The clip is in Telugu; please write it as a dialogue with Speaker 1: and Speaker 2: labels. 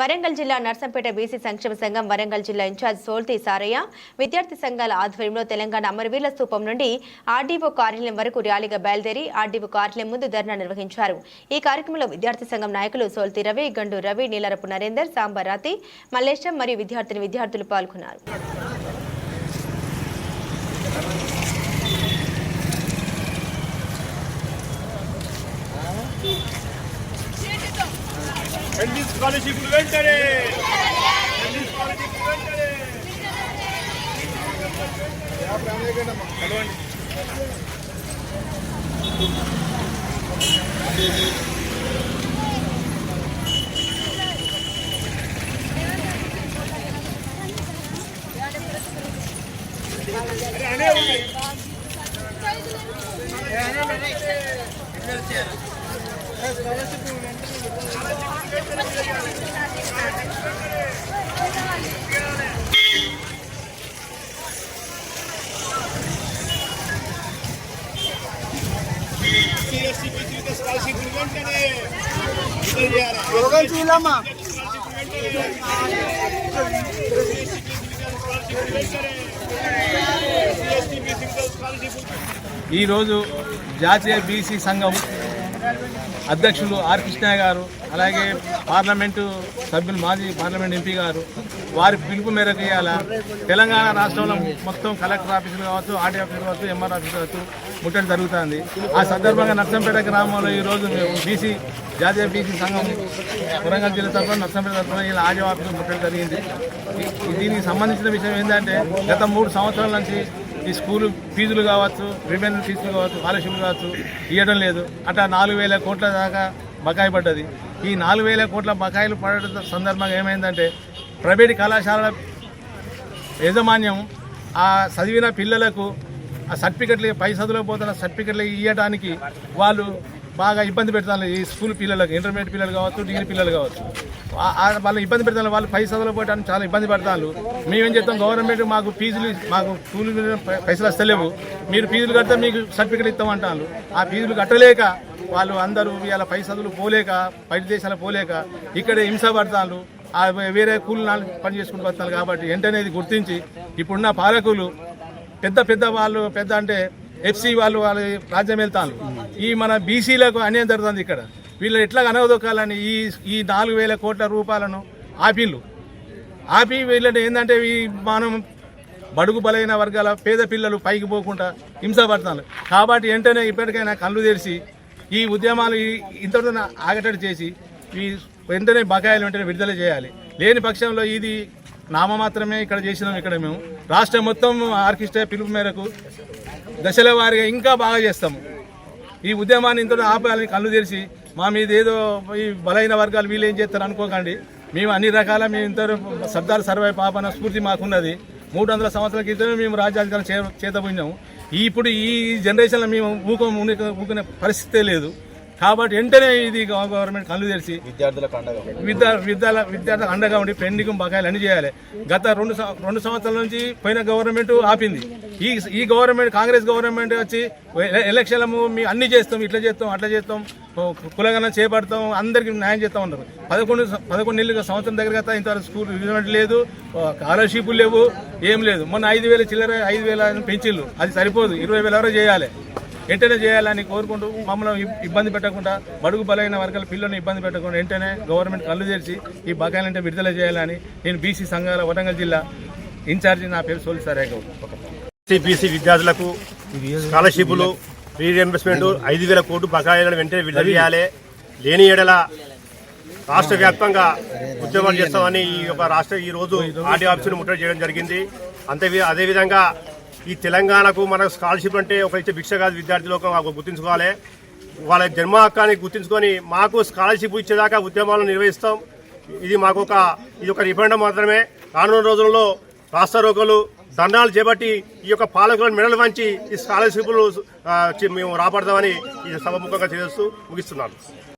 Speaker 1: వరంగల్ జిల్లా నర్సంపేట బీసీ సంక్షేమ సంఘం వరంగల్ జిల్లా ఇన్ఛార్జ్ సోల్తి సారయ్య విద్యార్థి సంఘాల ఆధ్వర్యంలో తెలంగాణ అమరవీరుల స్థూపం నుండి ఆర్డీఓ కార్యాలయం వరకు ర్యాలీగా బయలుదేరి ఆర్డీఓ కార్యాలయం ముందు ధర్నా నిర్వహించారు. ఈ కార్యక్రమంలో విద్యార్థి సంఘం నాయకులు సోల్తి రవి గండు రవి నీలరపు నరేందర్ సాంబరాతి మల్లేశం మరియు విద్యార్థిని విద్యార్థులు పాల్గొన్నారు.
Speaker 2: ఎన్డీ స్కాలర్షిప్ వెంటనే! ఎన్డీ స్కాలర్షిప్ వెంటనే! కలవండి. స్కాలర్షిప్
Speaker 3: ఈరోజు జాతీయ బీసీ సంఘం అధ్యక్షులు ఆర్ కృష్ణయ్య గారు అలాగే పార్లమెంటు సభ్యులు మాజీ పార్లమెంట్ ఎంపీ గారు వారి పిలుపు మేరకు ఇవాళ తెలంగాణ రాష్ట్రంలో మొత్తం కలెక్టర్ ఆఫీసులు కావచ్చు ఆర్టీ ఆఫీసులు కావచ్చు ఎంఆర్ ఆఫీసులు కావచ్చు ముట్టడి జరుగుతుంది. ఆ సందర్భంగా నర్సంపేట గ్రామంలో ఈరోజు మేము బీసీ జాతీయ బీసీ సంఘం వరంగల్ జిల్లా తరఫున నర్సంపేట తరఫున ఇలా ఆర్డీ ఆఫీసు ముట్టడి జరిగింది. దీనికి సంబంధించిన విషయం ఏంటంటే గత మూడు సంవత్సరాల నుంచి ఈ స్కూలు ఫీజులు కావచ్చు రిమైనర్ ఫీజులు కావచ్చు స్కాలర్షిప్లు కావచ్చు ఇవ్వడం లేదు. అట్లా నాలుగు వేల కోట్ల దాకా బకాయి పడ్డది. ఈ నాలుగు వేల కోట్ల బకాయిలు పడడం సందర్భంగా ఏమైందంటే ప్రైవేట్ కళాశాలల యాజమాన్యం ఆ చదివిన పిల్లలకు ఆ సర్టిఫికెట్లు పై చదువులకు పోతున్న సర్టిఫికెట్లు ఇవ్వడానికి వాళ్ళు బాగా ఇబ్బంది పెడతాను ఈ స్కూల్ పిల్లలకు ఇంటర్మీడియట్ పిల్లలు కావచ్చు డిగ్రీ పిల్లలు కావచ్చు. వాళ్ళు ఇబ్బంది పెడతాను వాళ్ళు పై చదువులు పోవడానికి చాలా ఇబ్బంది పడతారు. మేమేం చెప్తాం గవర్నమెంట్ మాకు ఫీజులు మాకు స్కూల్ మీద పైసలు వస్తలేవు. మీరు ఫీజులు కడితే మీకు సర్టిఫికెట్ ఇస్తామంటారు. ఆ ఫీజులు కట్టలేక వాళ్ళు అందరూ ఇవాళ పై చదువులు పోలేక బయట దేశాలు పోలేక ఇక్కడ హింస పడతారు. వేరే కూలి పని చేసుకుంటూ వస్తారు కాబట్టి వెంటనే గుర్తించి ఇప్పుడున్న పాలకులు పెద్ద పెద్ద వాళ్ళు పెద్ద అంటే ఎఫ్సి వాళ్ళు వాళ్ళు రాజ్యం వెళ్తాను ఈ మన బీసీలకు అన్యాయం జరుగుతుంది ఇక్కడ. వీళ్ళు ఎట్లా అనవదొక్కాలని ఈ ఈ నాలుగు వేల కోట్ల రూపాయలను ఆపిల్లు ఆపి వీళ్ళని ఏంటంటే ఈ మనం బడుగు బలైన వర్గాల పేద పిల్లలు పైకి పోకుండా హింస పడుతున్నారు కాబట్టి వెంటనే ఇప్పటికైనా కళ్ళు తెరిచి ఈ ఉద్యమాలు ఈ- ఇంతటితో ఆగటట్టు చేసి ఈ వెంటనే బకాయిలు వెంటనే విడుదల చేయాలి. లేని పక్షంలో ఇది నామ మాత్రమే ఇక్కడ చేసినాం ఇక్కడ మేము. రాష్ట్రం మొత్తం ఆర్కెస్ట్రా పిలుపు మేరకు దశల వారిగా ఇంకా బాగా చేస్తాము ఈ ఉద్యమాన్ని ఇంత ఆపాలని కళ్ళు తెరిచి మా మీద ఏదో ఈ బలైన వర్గాలు వీళ్ళు ఏం చేస్తారు అనుకోకండి. మేము అన్ని రకాల మేము ఇంత సర్దార్ సర్వై పాపన స్ఫూర్తి మాకున్నది. మూడు వందల సంవత్సరాల క్రితమే మేము రాజ్యాధికారం చే చేతపోయినాము ఇప్పుడు ఈ జనరేషన్లో మేము ఊకో ఊకునే పరిస్థితే లేదు. కాబట్టి వెంటనే ఇది గవర్నమెంట్ కళ్ళు తెరిచి
Speaker 4: విద్యార్థులకు అండగా
Speaker 3: విద్యా విద్యాల విద్యార్థులకు అండగా ఉండి పెండింగ్ బకాయిలు అన్ని చేయాలి. గత రెండు రెండు సంవత్సరాల నుంచి పోయిన గవర్నమెంట్ ఆపింది. ఈ ఈ గవర్నమెంట్ కాంగ్రెస్ గవర్నమెంట్ వచ్చి ఎలక్షన్లు మీ అన్ని చేస్తాం ఇట్లా చేస్తాం అట్లా చేస్తాం ఓ కులగన చేపడతాం అందరికి న్యాయం చేస్తాం ఉన్నారు పదకొండు పదకొండు నెలలు సంవత్సరం దగ్గర గత ఇంతవరకు స్కూల్ రిజల్ట్ లేదు స్కాలర్షిప్లు లేవు ఏం లేదు. మొన్న ఐదు వేల చిల్లర ఐదు వేల పెంచిళ్ళు. అది సరిపోదు. ఇరవై వేల వరకు చేయాలి. వెంటనే చేయాలని కోరుకుంటూ మమ్మల్ని ఇబ్- ఇబ్బంది పెట్టకుండా బడుగు బలైన వర్గాల పిల్లల్ని ఇబ్బంది పెట్టకుండా వెంటనే గవర్నమెంట్ కళ్ళు తెరిచి ఈ బకాయిలంటే విడుదల చేయాలని నేను బీసీ సంఘాల వరంగల్ జిల్లా ఇన్ఛార్జి నా పేరు సోలి సరే
Speaker 2: బీసీ విద్యార్థులకు స్కాలర్షిప్లు రీఎంబర్స్మెంట్ ఐదు వేల కోట్లు బకాయిలను వెంటనే విడుదల చేయాలి. లేని ఏడల రాష్ట్ర వ్యాప్తంగా ఉద్యమాలు చేస్తామని ఈ యొక్క రాష్ట్ర ఈ రోజు ఆర్డీ ఆఫీసును ముట్టడి చేయడం జరిగింది. అంతే అదేవిధంగా ఈ తెలంగాణకు మనకు స్కాలర్షిప్ అంటే ఒక ఇచ్చే భిక్ష కాదు విద్యార్థి లోకం మాకు గుర్తుంచుకోవాలి. వాళ్ళ జన్మ హక్కాన్ని గుర్తుంచుకొని మాకు స్కాలర్షిప్ ఇచ్చేదాకా ఉద్యమాలను నిర్వహిస్తాం. ఇది మాకు ఒక ఇది ఒక రిఫండం మాత్రమే. రానున్న రోజుల్లో రాష్ట్ర రోగులు దండాలు చేపట్టి ఈ యొక్క పాలకులను మెడలు వంచి ఈ స్కాలర్షిప్లు మేము రాబడదామని ఈ సభముఖంగా చేస్తూ ముగిస్తున్నాను.